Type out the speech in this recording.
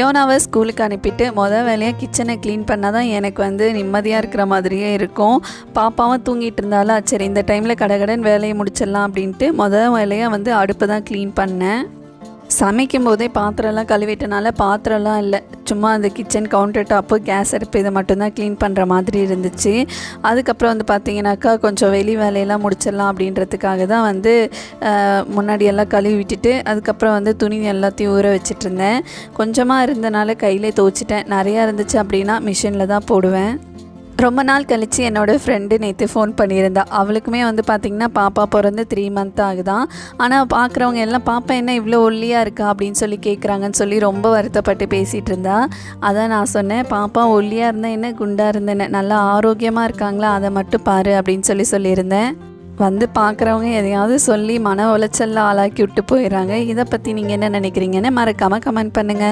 யோனாவை ஸ்கூலுக்கு அனுப்பிட்டு மொதல் வேலையாக கிச்சனை க்ளீன் பண்ணால் தான் எனக்கு வந்து நிம்மதியாக இருக்கிற மாதிரியே இருக்கும். பாப்பாவும் தூங்கிட்டு இருந்தாலும் சரி இந்த டைமில் கடகடன் வேலையை முடிச்சிடலாம் அப்படின்ட்டு மொதல் வேலையாக வந்து அடுப்பு தான் க்ளீன் பண்ணேன். சமைக்கும் போதே பாத்திரம்லாம் கழுவிட்டனால பாத்திரம்லாம் இல்லை. சும்மா அந்த கிச்சன் கவுண்டர் டாப்பு கேஸ் அடுப்பு இதை மட்டும்தான் க்ளீன் பண்ணுற மாதிரி இருந்துச்சு. அதுக்கப்புறம் வந்து பார்த்தீங்கன்னாக்கா கொஞ்சம் வெளி வேலையெல்லாம் முடிச்சிடலாம் அப்படின்றதுக்காக தான் வந்து முன்னாடியெல்லாம் கழுவி விட்டுட்டு அதுக்கப்புறம் வந்து துணி எல்லாத்தையும் ஊற வச்சிட்ருந்தேன் கொஞ்சமாக இருந்தனால கையிலே துவைச்சிட்டேன். நிறையா இருந்துச்சு அப்படின்னா மிஷினில் தான் போடுவேன். ரொம்ப நாள் கழித்து என்னோடய ஃப்ரெண்டு நேற்று ஃபோன் பண்ணியிருந்தா. அவளுக்குமே வந்து பார்த்திங்கன்னா பாப்பா பிறந்து த்ரீ மந்த் ஆகுதான் ஆனால் பார்க்குறவங்க எல்லாம் பாப்பா என்ன இவ்வளோ ஒல்லியாக இருக்கா? அப்படின்னு சொல்லி கேட்குறாங்கன்னு சொல்லி ரொம்ப வருத்தப்பட்டு பேசிகிட்டு இருந்தா. அதான் நான் சொன்னேன் பாப்பா ஒல்லியாக இருந்தால் என்ன குண்டாக இருந்தேன்னு? நல்லா ஆரோக்கியமாக இருக்காங்களா? அதை மட்டும் பாரு அப்படின்னு சொல்லி சொல்லியிருந்தேன். வந்து பார்க்குறவங்க எதையாவது சொல்லி மன உளைச்சல்ல ஆளாக்கி விட்டு போயிடுறாங்க. இதை பற்றி நீங்கள் என்ன நினைக்கிறீங்கன்னு மறக்காமல் கமெண்ட் பண்ணுங்கள்